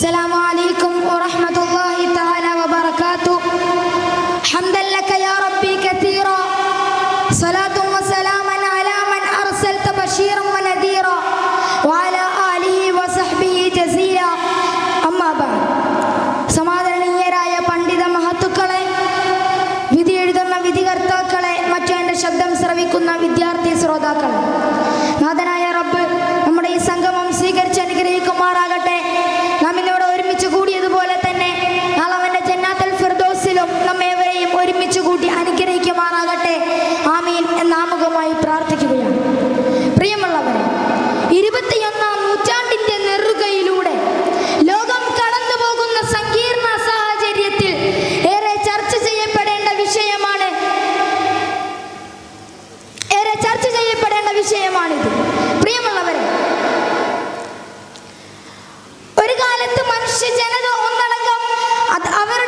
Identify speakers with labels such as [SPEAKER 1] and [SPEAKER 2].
[SPEAKER 1] السلام عليكم ورحمة الله تعالى وبركاته حمدا لك يا ربي كثيرا صلاة وسلاما على من أرسلت بشيرا ونذيرا وعلى آله وصحبه جزيلا أما بعد സമാദരണീയരായ പണ്ഡിത മഹത്തുക്കളെ വിധി എഴുതുന്ന വിധികർത്താക്കളെ മറ്റു എൻ്റെ ശബ്ദം ശ്രവിക്കുന്ന വിദ്യാർത്ഥി ശ്രോതാക്കളെ നാഥനായ ആമീൻ എന്നാമുഖമായി പ്രാർത്ഥിക്കുകയാണ്. പ്രിയമുള്ളവരെ ഇരുപത്തിയൊന്നാം നൂറ്റാണ്ടിന്റെ നെറുകയിലൂടെ ലോകം കടന്നു പോകുന്ന സങ്കീർണ സാഹചര്യത്തിൽ ഏറെ ചർച്ച ചെയ്യപ്പെടേണ്ട വിഷയമാണ് ഏറെ ചർച്ച ചെയ്യപ്പെടേണ്ട വിഷയമാണിത്. പ്രിയമുള്ളവരെ ഒരു കാലത്ത് മനുഷ്യ ജനത ഒന്നടങ്കം അവർ